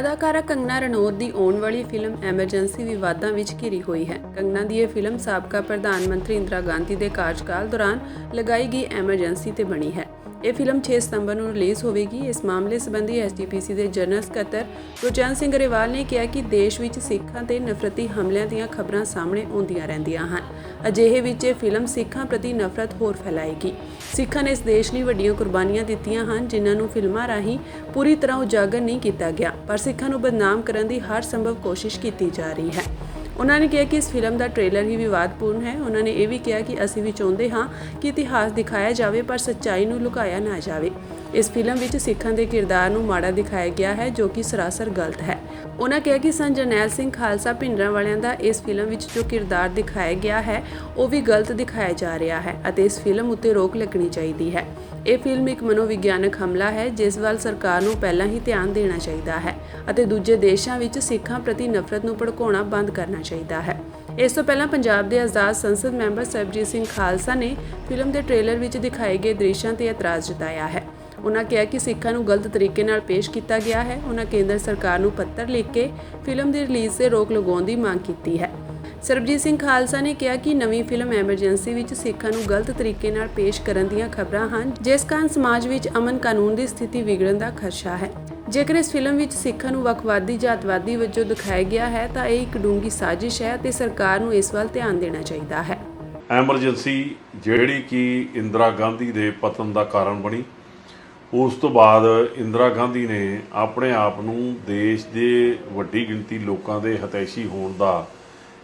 ਅਦਾਕਾਰਾ ਕੰਗਨਾ ਰਣੌਤ ਦੀ ਆਉਣ ਵਾਲੀ ਫਿਲਮ ਐਮਰਜੈਂਸੀ ਵਿਵਾਦਾਂ ਵਿੱਚ ਘਿਰੀ ਹੋਈ ਹੈ। ਕੰਗਨਾ ਦੀ ਇਹ ਫਿਲਮ ਸਾਬਕਾ ਪ੍ਰਧਾਨ ਮੰਤਰੀ ਇੰਦਰਾ ਗਾਂਧੀ ਦੇ ਕਾਰਜਕਾਲ ਦੌਰਾਨ ਲਗਾਈ ਗਈ ਐਮਰਜੈਂਸੀ ਤੇ ਬਣੀ ਹੈ। ਇਹ ਫਿਲਮ 6 ਸਤੰਬਰ ਨੂੰ ਰਿਲੀਜ਼ ਹੋਵੇਗੀ। ਇਸ ਮਾਮਲੇ ਸੰਬੰਧੀ ਐਸਜੀਪੀਸੀ ਦੇ ਜਨਰਲ ਸਕੱਤਰ ਗੁਰਚਰਨ ਸਿੰਘ ਗਰੇਵਾਲ ਨੇ ਕਿਹਾ ਕਿ ਦੇਸ਼ ਵਿੱਚ ਸਿੱਖਾਂ ਤੇ ਨਫ਼ਰਤੀ ਹਮਲਿਆਂ ਦੀਆਂ ਖਬਰਾਂ ਸਾਹਮਣੇ ਆਉਂਦੀਆਂ ਰਹਿੰਦੀਆਂ ਹਨ। ਅਜਿਹੇ ਵਿੱਚ ਇਹ ਫਿਲਮ ਸਿੱਖਾਂ ਪ੍ਰਤੀ ਨਫ਼ਰਤ ਹੋਰ ਫੈਲਾਏਗੀ। ਸਿੱਖਾਂ ਨੇ ਇਸ ਦੇਸ਼ ਲਈ ਵੱਡੀਆਂ ਕੁਰਬਾਨੀਆਂ ਦਿੱਤੀਆਂ ਹਨ, ਜਿਨ੍ਹਾਂ ਨੂੰ ਫਿਲਮਾਂ ਰਾਹੀਂ ਪੂਰੀ ਤਰ੍ਹਾਂ ਉਜਾਗਰ ਨਹੀਂ ਕੀਤਾ ਗਿਆ, ਪਰ ਸਿੱਖਾਂ ਨੂੰ ਬਦਨਾਮ ਕਰਨ ਦੀ ਹਰ ਸੰਭਵ ਕੋਸ਼ਿਸ਼ ਕੀਤੀ ਜਾ ਰਹੀ ਹੈ। ਉਹਨਾਂ ਨੇ ਕਿਹਾ ਕਿ ਇਸ ਫਿਲਮ ਦਾ ਟ੍ਰੇਲਰ ਹੀ ਵਿਵਾਦਪੂਰਨ ਹੈ। ਉਹਨਾਂ ਨੇ ਇਹ ਵੀ ਕਿਹਾ ਕਿ ਅਸੀਂ ਵੀ ਚਾਹੁੰਦੇ ਹਾਂ ਕਿ ਇਤਿਹਾਸ ਦਿਖਾਇਆ ਜਾਵੇ, ਪਰ ਸੱਚਾਈ ਨੂੰ ਲੁਕਾਇਆ ਨਾ ਜਾਵੇ। ਇਸ ਫਿਲਮ ਵਿੱਚ ਸਿੱਖਾਂ ਦੇ ਕਿਰਦਾਰ ਨੂੰ ਮਾੜਾ ਦਿਖਾਇਆ ਗਿਆ ਹੈ, ਜੋ ਕਿ ਸਰਾਸਰ ਗਲਤ ਹੈ। ਉਹਨਾਂ ਕਿਹਾ ਕਿ ਸੰਤ ਜਰਨੈਲ ਸਿੰਘ ਖਾਲਸਾ ਭਿੰਡਰਾਂ ਵਾਲਿਆਂ ਦਾ ਇਸ ਫਿਲਮ ਵਿੱਚ ਜੋ ਕਿਰਦਾਰ ਦਿਖਾਇਆ ਗਿਆ ਹੈ, ਉਹ ਵੀ ਗਲਤ ਦਿਖਾਇਆ ਜਾ ਰਿਹਾ ਹੈ ਅਤੇ ਇਸ ਫਿਲਮ ਉੱਤੇ ਰੋਕ ਲੱਗਣੀ ਚਾਹੀਦੀ ਹੈ। ਇਹ ਫਿਲਮ ਇੱਕ ਮਨੋਵਿਗਿਆਨਕ ਹਮਲਾ ਹੈ, ਜਿਸ ਵੱਲ ਸਰਕਾਰ ਨੂੰ ਪਹਿਲਾਂ ਹੀ ਧਿਆਨ ਦੇਣਾ ਚਾਹੀਦਾ ਹੈ ਅਤੇ ਦੂਜੇ ਦੇਸ਼ਾਂ ਵਿੱਚ ਸਿੱਖਾਂ ਪ੍ਰਤੀ ਨਫ਼ਰਤ ਨੂੰ ਭੜਕਾਉਣਾ ਬੰਦ ਕਰਨਾ ਚਾਹੀਦਾ ਹੈ। ਇਸ ਤੋਂ ਪਹਿਲਾਂ ਪੰਜਾਬ ਦੇ ਆਜ਼ਾਦ ਸੰਸਦ ਮੈਂਬਰ ਸਰਬਜੀਤ ਸਿੰਘ ਖਾਲਸਾ ਨੇ ਫਿਲਮ ਦੇ ਟ੍ਰੇਲਰ ਵਿੱਚ ਦਿਖਾਏ ਗਏ ਦ੍ਰਿਸ਼ਾਂ ਤੇ ਇਤਰਾਜ਼ ਜਤਾਇਆ ਹੈ। ਉਹਨਾਂ ਕਿਹਾ ਕਿ ਸਿੱਖਾਂ ਨੂੰ ਗਲਤ ਤਰੀਕੇ ਨਾਲ ਪੇਸ਼ ਕੀਤਾ ਗਿਆ ਹੈ। ਉਹਨਾਂ ਕੇਂਦਰ ਸਰਕਾਰ ਨੂੰ ਪੱਤਰ ਲਿਖ ਕੇ ਫਿਲਮ ਦੀ ਰਿਲੀਜ਼ ਤੇ ਰੋਕ ਲਗਾਉਣ ਦੀ ਮੰਗ ਕੀਤੀ ਹੈ। ਸਰਬਜੀਤ ਸਿੰਘ ਖਾਲਸਾ ਨੇ ਕਿਹਾ ਕਿ ਨਵੀਂ ਫਿਲਮ ਐਮਰਜੈਂਸੀ ਵਿੱਚ ਸਿੱਖਾਂ ਨੂੰ ਗਲਤ ਤਰੀਕੇ ਨਾਲ ਪੇਸ਼ ਕਰਨ ਦੀਆਂ ਖਬਰਾਂ ਹਨ, ਜਿਸ ਕਾਰਨ ਸਮਾਜ ਵਿੱਚ ਅਮਨ ਕਾਨੂੰਨ ਦੀ ਸਥਿਤੀ ਵਿਗੜਨ ਦਾ ਖਦਸ਼ਾ ਹੈ। ਜੇਕਰ ਇਸ ਫਿਲਮ ਵਿੱਚ ਸਿੱਖਾਂ ਨੂੰ ਵੱਖਵਾਦੀ ਜਾਤਵਾਦੀ ਵਜੋਂ ਦਿਖਾਇਆ ਗਿਆ ਹੈ, ਤਾਂ ਇਹ ਇੱਕ ਡੂੰਗੀ ਸਾਜ਼ਿਸ਼ ਹੈ ਤੇ ਸਰਕਾਰ ਨੂੰ ਇਸ ਵੱਲ ਧਿਆਨ ਦੇਣਾ ਚਾਹੀਦਾ ਹੈ। ਐਮਰਜੈਂਸੀ ਜਿਹੜੀ ਕਿ ਇੰਦਰਾ ਗਾਂਧੀ ਦੇ ਪਤਨ ਦਾ ਕਾਰਨ ਬਣੀ ਉਸ ਤੋਂ ਬਾਅਦ ਇੰਦਰਾ ਗਾਂਧੀ ਨੇ ਆਪਣੇ ਆਪ ਨੂੰ ਦੇਸ਼ ਦੇ ਵੱਡੀ ਗਿਣਤੀ ਲੋਕਾਂ ਦੇ ਹਤੈਸ਼ੀ ਹੋਣ ਦਾ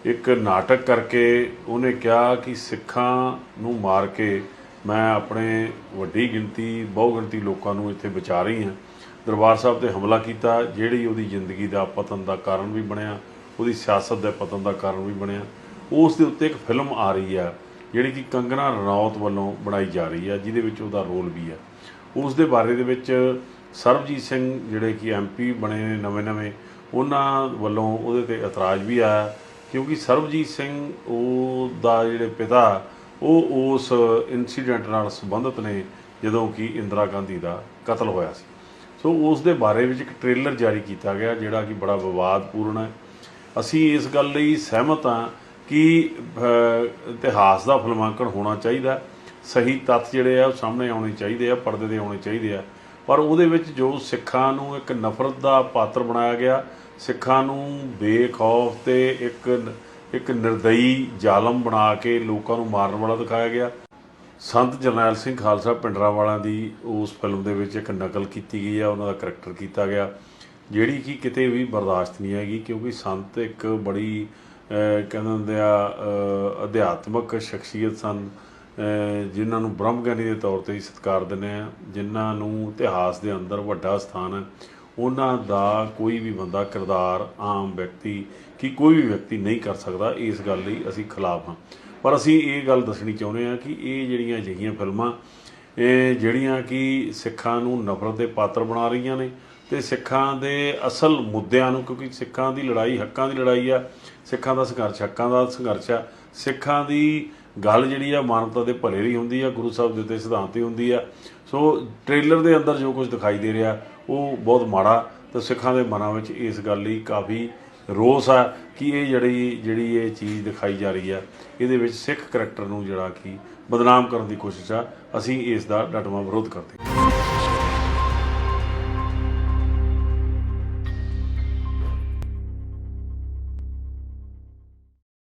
ਇੱਕ ਨਾਟਕ ਕਰਕੇ ਉਹਨੇ ਕਿਹਾ ਕਿ ਸਿੱਖਾਂ ਨੂੰ ਮਾਰ ਕੇ ਮੈਂ ਆਪਣੇ ਵੱਡੀ ਗਿਣਤੀ, ਬਹੁਗਿਣਤੀ ਲੋਕਾਂ ਨੂੰ ਇੱਥੇ ਬਚਾ ਰਹੀ ਹਾਂ। ਦਰਬਾਰ ਸਾਹਿਬ ਤੇ ਹਮਲਾ ਕੀਤਾ, ਜਿਹੜੀ ਉਹਦੀ ਜ਼ਿੰਦਗੀ ਦਾ ਪਤਨ ਦਾ ਕਾਰਨ ਵੀ ਬਣਿਆ, ਉਹਦੀ ਸਿਆਸਤ ਦੇ ਪਤਨ ਦਾ ਕਾਰਨ ਵੀ ਬਣਿਆ। ਉਸ ਦੇ ਉੱਤੇ ਇੱਕ ਫਿਲਮ ਆ ਰਹੀ ਆ ਜਿਹੜੀ ਕਿ ਕੰਗਨਾ ਰਣੌਤ ਵੱਲੋਂ ਬਣਾਈ ਜਾ ਰਹੀ ਆ ਜਿਹਦੇ ਵਿੱਚ ਉਹਦਾ ਰੋਲ ਵੀ ਆ ਉਸ ਦੇ ਬਾਰੇ ਦੇ ਵਿੱਚ ਸਰਬਜੀਤ ਸਿੰਘ ਜਿਹੜੇ ਕਿ ਐਮਪੀ ਬਣੇ ਨੇ ਨਵੇਂ-ਨਵੇਂ ਉਹਨਾਂ ਵੱਲੋਂ ਉਹਦੇ ਤੇ ਇਤਰਾਜ਼ ਵੀ ਆਇਆ, ਕਿਉਂਕਿ ਸਰਬਜੀਤ ਸਿੰਘ ਉਹ ਦਾ ਜਿਹੜੇ ਪਿਤਾ, ਉਹ ਉਸ ਇਨਸੀਡੈਂਟ ਨਾਲ ਸੰਬੰਧਿਤ ਨੇ, ਜਦੋਂ ਕਿ ਇੰਦਰਾ ਗਾਂਧੀ ਦਾ ਕਤਲ ਹੋਇਆ ਸੀ। ਸੋ ਉਸ ਦੇ ਬਾਰੇ ਵਿੱਚ ਇੱਕ ਟ੍ਰੇਲਰ ਜਾਰੀ ਕੀਤਾ ਗਿਆ, ਜਿਹੜਾ ਕਿ ਬੜਾ ਵਿਵਾਦਪੂਰਨ ਹੈ। ਅਸੀਂ ਇਸ ਗੱਲ ਲਈ ਸਹਿਮਤ ਹਾਂ ਕਿ ਇਤਿਹਾਸ ਦਾ ਫਿਲਮਾਂਕਣ ਹੋਣਾ ਚਾਹੀਦਾ। ਸਹੀ ਤੱਥ ਜਿਹੜੇ ਆ ਉਹ ਸਾਹਮਣੇ ਆਉਣੇ ਚਾਹੀਦੇ ਆ, ਪਰਦੇ ਦੇ ਆਉਣੇ ਚਾਹੀਦੇ ਆ। ਪਰ ਉਹਦੇ ਵਿੱਚ ਜੋ ਸਿੱਖਾਂ ਨੂੰ ਇੱਕ ਨਫ਼ਰਤ ਦਾ ਪਾਤਰ ਬਣਾਇਆ ਗਿਆ, ਸਿੱਖਾਂ ਨੂੰ ਬੇਖੌਫ ਤੇ ਇੱਕ ਇੱਕ ਨਿਰਦਈ ਜ਼ਾਲਮ ਬਣਾ ਕੇ ਲੋਕਾਂ ਨੂੰ ਮਾਰਨ ਵਾਲਾ ਦਿਖਾਇਆ ਗਿਆ। ਸੰਤ ਜਰਨੈਲ ਸਿੰਘ ਖਾਲਸਾ ਪਿੰਡਰਾਵਾਲਾ ਦੀ ਉਸ ਫਿਲਮ ਦੇ ਵਿੱਚ ਇੱਕ ਨਕਲ ਕੀਤੀ ਗਈ ਆ, ਉਹਨਾਂ ਦਾ ਕਰੈਕਟਰ ਕੀਤਾ ਗਿਆ। ਜਿਹੜੀ ਕਿ ਕਿਤੇ ਵੀ ਬਰਦਾਸ਼ਤ ਨਹੀਂ ਹੈਗੀ, ਕਿਉਂਕਿ ਸੰਤ ਇੱਕ ਬੜੀ ਕਹਿੰਦੇ ਹੁੰਦੇ ਆ ਅਧਿਆਤਮਕ ਸ਼ਖਸੀਅਤ ਸਨ। ਜਿਨ੍ਹਾਂ ਨੂੰ ਬ੍ਰਹਮ ਗਿਆਨੀ ਦੇ ਤੌਰ ਤੇ ਹੀ ਸਤਿਕਾਰ ਦਿੰਦੇ ਆ ਜਿਨ੍ਹਾਂ ਨੂੰ ਇਤਿਹਾਸ ਦੇ ਅੰਦਰ ਵੱਡਾ ਸਥਾਨ ਹੈ, ਉਹਨਾਂ ਦਾ ਕੋਈ ਵੀ ਬੰਦਾ ਕਿਰਦਾਰ ਆਮ ਵਿਅਕਤੀ ਕਿ ਕੋਈ ਵੀ ਵਿਅਕਤੀ ਨਹੀਂ ਕਰ ਸਕਦਾ, ਇਸ ਗੱਲ ਲਈ ਅਸੀਂ ਖਿਲਾਫ ਹਾਂ। ਪਰ ਅਸੀਂ ਇਹ ਗੱਲ ਦੱਸਣੀ ਚਾਹੁੰਦੇ ਹਾਂ ਕਿ ਇਹ ਜਿਹੜੀਆਂ ਅਜਿਹੀਆਂ ਫਿਲਮਾਂ, ਇਹ ਜਿਹੜੀਆਂ ਕਿ ਸਿੱਖਾਂ ਨੂੰ ਨਫ਼ਰਤ ਦੇ ਪਾਤਰ ਬਣਾ ਰਹੀਆਂ ਨੇ ਤੇ ਸਿੱਖਾਂ ਦੇ ਅਸਲ ਮੁੱਦਿਆਂ ਨੂੰ, ਕਿਉਂਕਿ ਸਿੱਖਾਂ ਦੀ ਲੜਾਈ ਹੱਕਾਂ ਦੀ ਲੜਾਈ ਆ, ਸਿੱਖਾਂ ਦਾ ਸੰਘਰਸ਼ ਹੱਕਾਂ ਦਾ ਸੰਘਰਸ਼ ਆ, ਸਿੱਖਾਂ ਦੀ ਗੱਲ ਜਿਹੜੀ ਆ ਮਾਨਵਤਾ ਦੇ ਭਲੇ ਦੀ ਹੁੰਦੀ ਆ, ਗੁਰੂ ਸਾਹਿਬ ਦੇ ਉੱਤੇ ਸਿਧਾਂਤ ਹੀ ਹੁੰਦੀ ਆ। ਸੋ ਟ੍ਰੇਲਰ ਦੇ ਅੰਦਰ ਜੋ ਕੁਝ ਦਿਖਾਈ ਦੇ ਰਿਹਾ, ਉਹ ਬਹੁਤ ਮਾੜਾ ਤੇ ਸਿੱਖਾਂ ਦੇ ਮਨਾਂ ਵਿੱਚ ਇਸ ਗੱਲ ਲਈ ਕਾਫੀ ਰੋਸ ਆ ਕਿ ਇਹ ਜਿਹੜੀ ਜਿਹੜੀ ਇਹ ਚੀਜ਼ ਦਿਖਾਈ ਜਾ ਰਹੀ ਆ, ਇਹਦੇ ਵਿੱਚ ਸਿੱਖ ਕਰੈਕਟਰ ਨੂੰ ਜਿਹੜਾ ਕਿ ਬਦਨਾਮ ਕਰਨ ਦੀ ਕੋਸ਼ਿਸ਼ ਆ, ਅਸੀਂ ਇਸ ਦਾ ਡਟਵਾਂ ਵਿਰੋਧ ਕਰਦੇ ਹਾਂ।